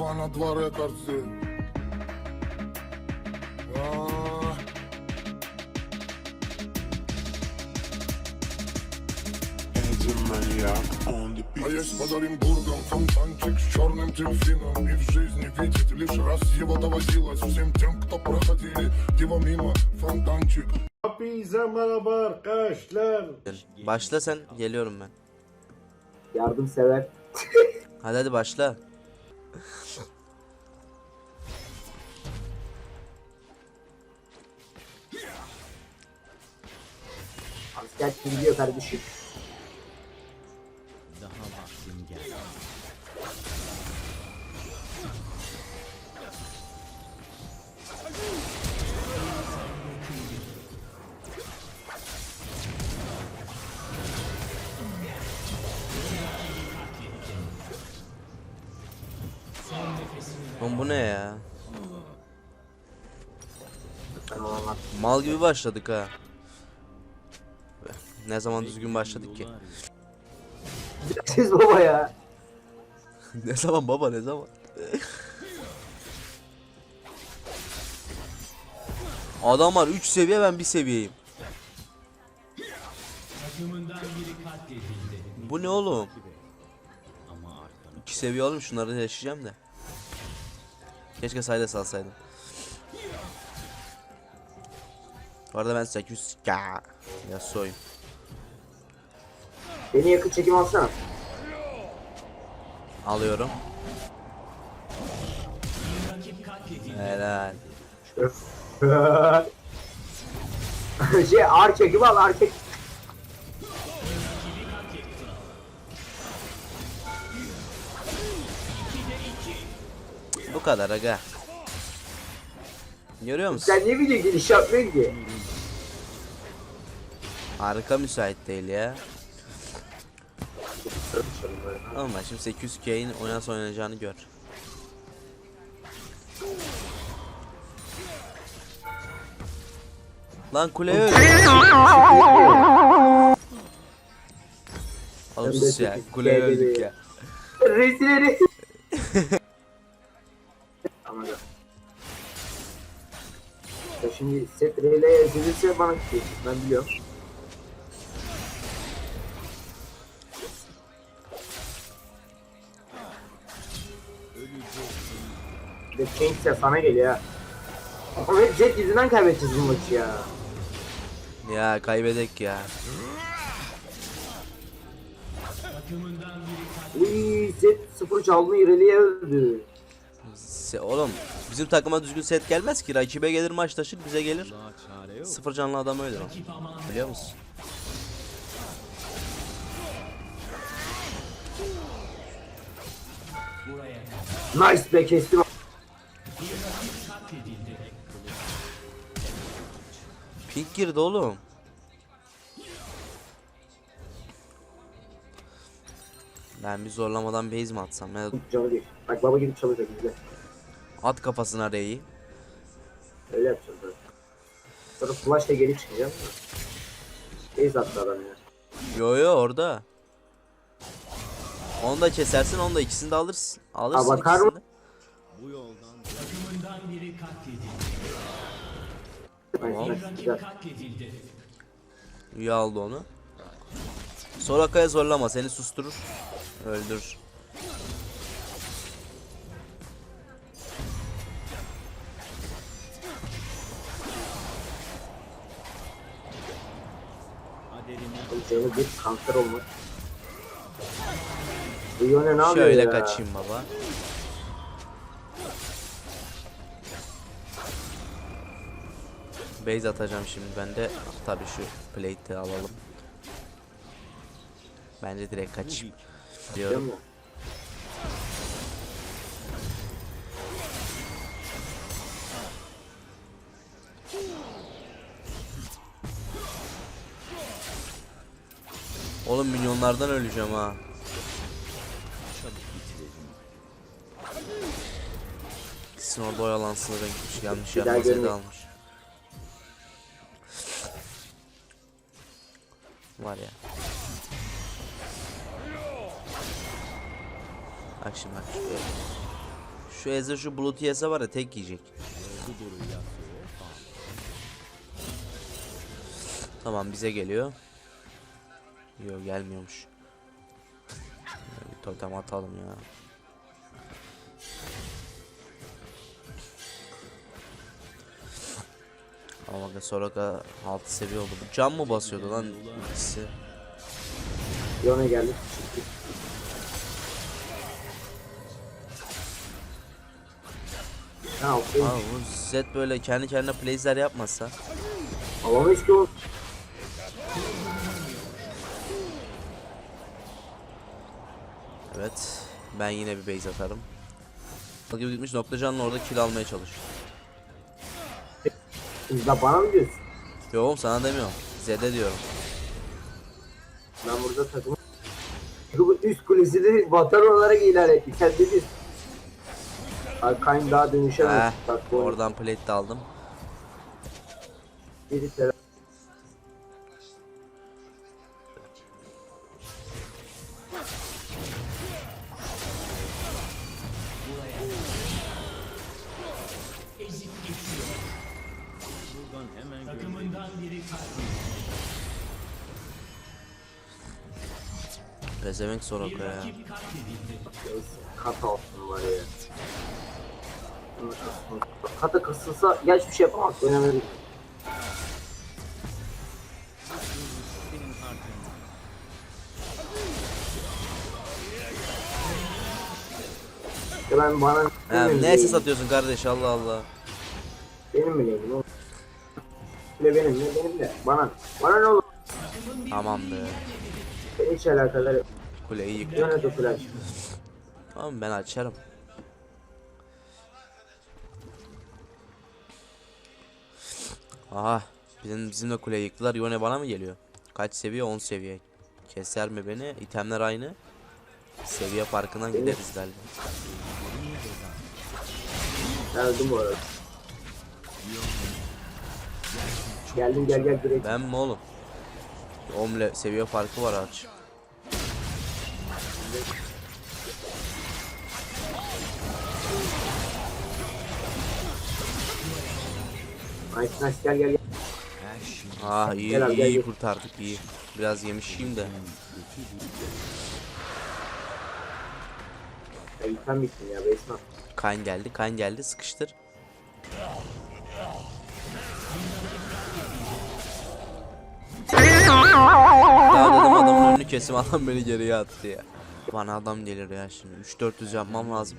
братва на два рекордсы. А, Эдди маньяк on the А beat. есть под Оренбургом фонтанчик с черным дельфином И в жизни видеть lишь раз его доводилось Всем тем, кто проходили его мимо фонтанчик Hepinize merhaba arkadaşlar. Başla sen geliyorum ben. Yardımsever. Hadi hadi başla. Asker gidiyor kardeşim. Oğlum bu ne ya? Mal gibi başladık ha. Ne zaman düzgün başladık ki? Siz baba ya. ne zaman baba ne zaman? Adamlar 3 seviye ben 1 seviyeyim. Bu ne oğlum? 2 seviye oğlum şunları yaşayacağım da. Keşke sayda salsaydım. Bu arada ben 800 ka ya soyum. Beni yakın çekim alsana. Alıyorum. Helal. şey ağır çekim al ağır çek. Bu kadar aga. Görüyor musun? Sen ne biliyorsun giriş yapmıyorsun ki? Harika müsait değil ya. Ama şimdi 800 K'in oynansa oynayacağını gör. Lan kule öl. Oğlum sus ya. Kule öldük ya. Rezil set reyle ezilirse bana gidiyor. Ben biliyorum. De Kings de sana geliyor ha. Ama hep Jet yüzünden kaybedeceğiz bu maçı ya. Ya kaybedek ya. Uy Jet 0 çaldı İreli'ye öldü. Se oğlum bizim takıma düzgün set gelmez ki. Rakibe gelir maç taşır bize gelir. Sıfır canlı adam o. Biliyor musun? Nice be kestim. Pink girdi oğlum. Ben bir zorlamadan base mi atsam? Ya Canı değil. Bak baba gidip çalacak izle. At kafasına reyi. Öyle yapacağız zaten. Sonra flash'la geri çıkacağım. Base attı adam ya. Yo yo orada. Onu da kesersin, onu da ikisini de alırsın. Alırsın Ha, bakar ikisini mı? de. Nice, nice, güzel. İyi aldı onu. Soraka'ya zorlama, seni susturur. Öldürür. Canı bir kanser olmak. Bu yöne ne yapıyor Şöyle ya? kaçayım baba. Base atacağım şimdi ben de. Tabii şu plate'i alalım. Bence direkt kaçayım. Diyorum. Oğlum milyonlardan öleceğim ha. Gitsin orada oyalansın gitmiş. Yanlış da almış. Var ya. Bak şimdi bak. Şu Eze şu bulut yese var ya tek yiyecek. Tamam bize geliyor. Yok gelmiyormuş. Bir totem atalım ya. Ama Soraka 6 seviye oldu. Bu cam mı basıyordu lan ultisi? Yone geldi. Ha bu Zed böyle kendi kendine playsler yapmasa. Alamayız ki o. Evet. Ben yine bir base atarım. Gibi gitmiş Noktacan'la orada kill almaya çalışıyor. De bana mı diyorsun? Yok oğlum sana demiyorum. Zed'e diyorum. Ben burada takım bu üst kulesini vatan olarak ilan ettik. Sen dedin. Arkayım daha dönüşemez. Heh, Bak oradan plate de aldım. biri tera- Pezevenk Soraka ya. Neyse, Kat olsun var ya. Kata kısılsa ya hiçbir şey yapamaz. Önemli değil. Ya ben bana Ha, benim ne ses değil. atıyorsun kardeş Allah Allah. Benim mi neyim oğlum? Ne benim ne benim de. Bana bana ne olur? Tamamdır. Beni hiç alakadar yok. Kuleyi yık. Yönet o flash. Tamam ben açarım. Aha bizim bizimle kuleyi yıktılar. Yone bana mı geliyor? Kaç seviye? 10 seviye. Keser mi beni? İtemler aynı. Seviye farkından gideriz galiba. Geldim bu arada. Geldim gel gel direkt. Ben mi oğlum? Omle seviye farkı var aç. Nice nice gel gel gel. Ah iyi Gel abi, iyi, gel, kurtardık iyi. Biraz yemişim de. Ya item bitsin ya Beysman. Kan geldi kan geldi sıkıştır. Ya dedim adamın önünü kesim adam beni geriye attı ya. Bana adam gelir ya şimdi 3-400 yapmam lazım.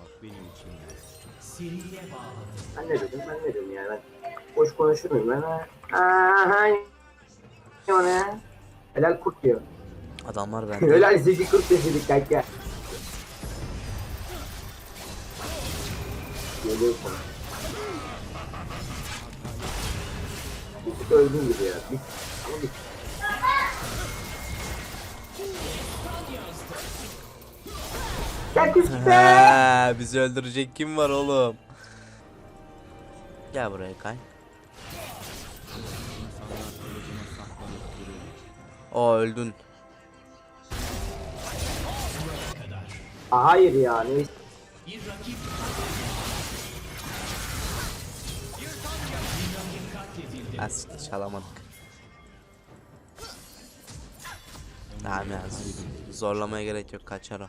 Ben ne dedim ben ne dedim yani ben boş konuşur muyum ben ha? Aha. Ne o ne? Helal kurt diyor. Adamlar bende. Helal zeki kurt dedik kanka. Geliyor sana. Bir tık öldün gibi ya. Bir, ama bir Küsküpe. He, bizi öldürecek kim var oğlum? Gel buraya kay. O öldün. Hayır ya neyse. Asiktir çalamadık. Tamam ya zorlamaya gerek yok kaçar o.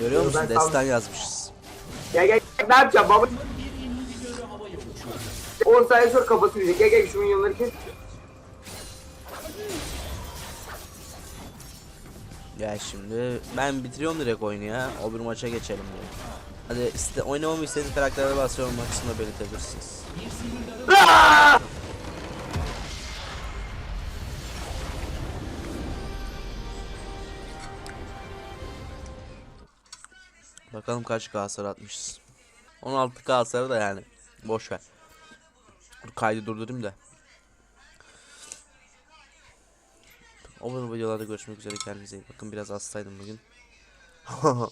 Görüyor musun? Ben Destan yazmışız. Gel gel gel, ne yapacağım baba? 10 saniye sonra kafası yiyecek. Gel gel şu milyonları kes. Ya şimdi ben bitiriyorum direkt oyunu ya. O bir maça geçelim diye. Hadi iste, oynamamı istediğiniz karakterlere basıyorum kısmında belirtebilirsiniz. Bakalım kaç K hasar atmışız. 16 K hasarı da yani. Boş ver. Dur kaydı durdurayım da. O videolarda görüşmek üzere kendinize iyi bakın. Biraz hastaydım bugün.